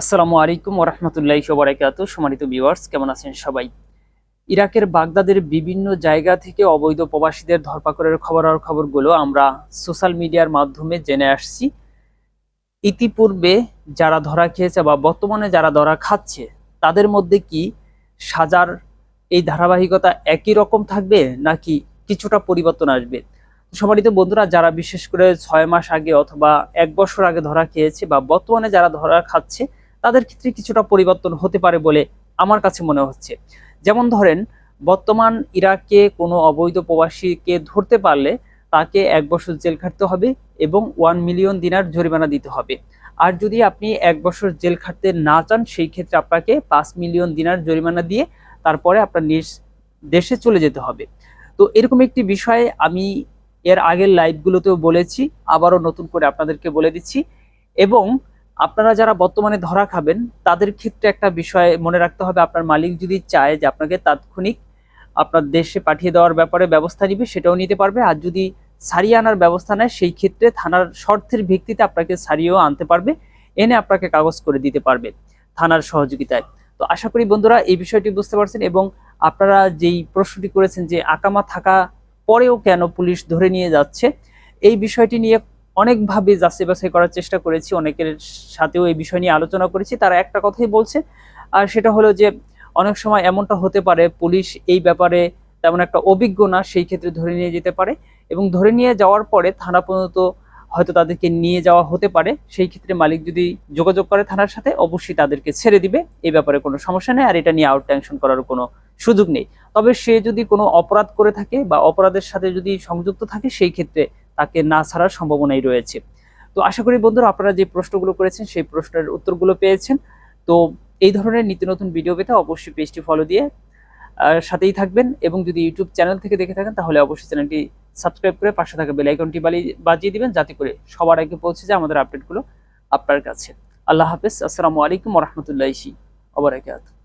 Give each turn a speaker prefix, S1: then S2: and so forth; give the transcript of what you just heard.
S1: আসসালামু আলাইকুম ওরহমতুল্লাহ সবরাকাত সম্মানিত ভিউয়ার্স, কেমন আছেন সবাই? ইরাকের বাগদাদের বিভিন্ন জায়গা থেকে অবৈধ প্রবাসীদের ধরপাকড়ের খবর আর খবরগুলো আমরা সোশ্যাল মিডিয়ার মাধ্যমে জেনে আসছি। ইতিপূর্বে যারা ধরা খেয়েছে বা বর্তমানে যারা ধরা খাচ্ছে, তাদের মধ্যে কি সাজার এই ধারাবাহিকতা একই রকম থাকবে নাকি কিছুটা পরিবর্তন আসবে? সম্মানিত বন্ধুরা, যারা বিশেষ করে ছয় মাস আগে অথবা এক বছর আগে ধরা খেয়েছে বা বর্তমানে যারা ধরা খাচ্ছে তাদের ক্ষেত্রে কিছুটা পরিবর্তন হতে পারে বলে আমার কাছে মনে হচ্ছে। যেমন ধরেন, বর্তমান ইরাকে কোনো অবৈধ প্রবাসীকে ধরতে পারলে তাকে এক বছর জেল খাটতে হবে এবং ওয়ান মিলিয়ন দিনার জরিমানা দিতে হবে। আর যদি আপনি এক বছর জেল খাটতে না চান, সেই ক্ষেত্রে আপনাকে পাঁচ মিলিয়ন দিনার জরিমানা দিয়ে তারপরে আপনার নিজ দেশে চলে যেতে হবে। তো এরকম একটি বিষয়ে আমি এর আগের লাইভগুলোতেও বলেছি, আবারও নতুন করে আপনাদেরকে বলে দিচ্ছি। এবং আপনারা যারা বর্তমানে ধরা খাবেন, তাদের ক্ষেত্রে একটা বিষয় মনে রাখতে হবে, আপনার মালিক যদি চায় যে আপনাকে তাৎক্ষণিক আপনার দেশে পাঠিয়ে দেওয়ার ব্যাপারে ব্যবস্থা নিবে, সেটাও নিতে পারবে। আর যদি সারিয়ে আনার ব্যবস্থা নেয়, সেই ক্ষেত্রে থানার শর্তের ভিত্তিতে আপনাকে সারিয়েও আনতে পারবে, এনে আপনাকে কাগজ করে দিতে পারবে থানার সহযোগিতায়। তো আশা করি বন্ধুরা, এই বিষয়টি বুঝতে পারছেন এবং আপনারা যেই প্রশ্নটি করেছেন যে আকামা থাকা পরেও কেন পুলিশ ধরে নিয়ে যাচ্ছে, এই বিষয়টি নিয়ে অনেকভাবে যাচাই বাছাই করার চেষ্টা করেছি, অনেকের সাথেও এই বিষয় নিয়ে আলোচনা করেছি। তারা একটা কথাই বলছে, আর সেটা হলো যে অনেক সময় এমনটা হতে পারে, পুলিশ এই ব্যাপারে তেমন একটা অভিজ্ঞ না, সেই ক্ষেত্রে ধরে নিয়ে যেতে পারে এবং ধরে নিয়ে যাওয়ার পরে থানা পর্যন্ত হয়তো তাদেরকে নিয়ে যাওয়া হতে পারে। সেই ক্ষেত্রে মালিক যদি যোগাযোগ করে থানার সাথে, অবশ্যই তাদেরকে ছেড়ে দিবে এই ব্যাপারে কোনো সমস্যা নেই, আর এটা নিয়ে আউট টেনশন করার কোনো সুযোগ নেই। তবে সে যদি কোনো অপরাধ করে থাকে বা অপরাধের সাথে যদি সংযুক্ত থাকে, সেই ক্ষেত্রে তাকে না ছাড়ার সম্ভাবনাই রয়েছে। তো আশা করি বন্ধুরা আপনারা যে প্রশ্নগুলো করেছেন, সেই প্রশ্নের উত্তরগুলো পেয়েছেন। তো এই ধরনের নিত্য নতুন ভিডিও পেতে অবশ্যই পেজটি ফলো দিয়ে সাথেই থাকবেন এবং যদি ইউটিউব চ্যানেল থেকে দেখে থাকেন, তাহলে অবশ্যই চ্যানেলটি সাবস্ক্রাইব করে পাশে থাকা বেল আইকনটি বালি- বাজিয়ে দিবেন, যাতে করে সবার আগে পৌঁছে যায় আমাদের আপডেটগুলো আপনার কাছে। আল্লাহ হাফেজ, আসসালামু আলাইকুম রহমতুল্লাহি ওবরাকাতুহু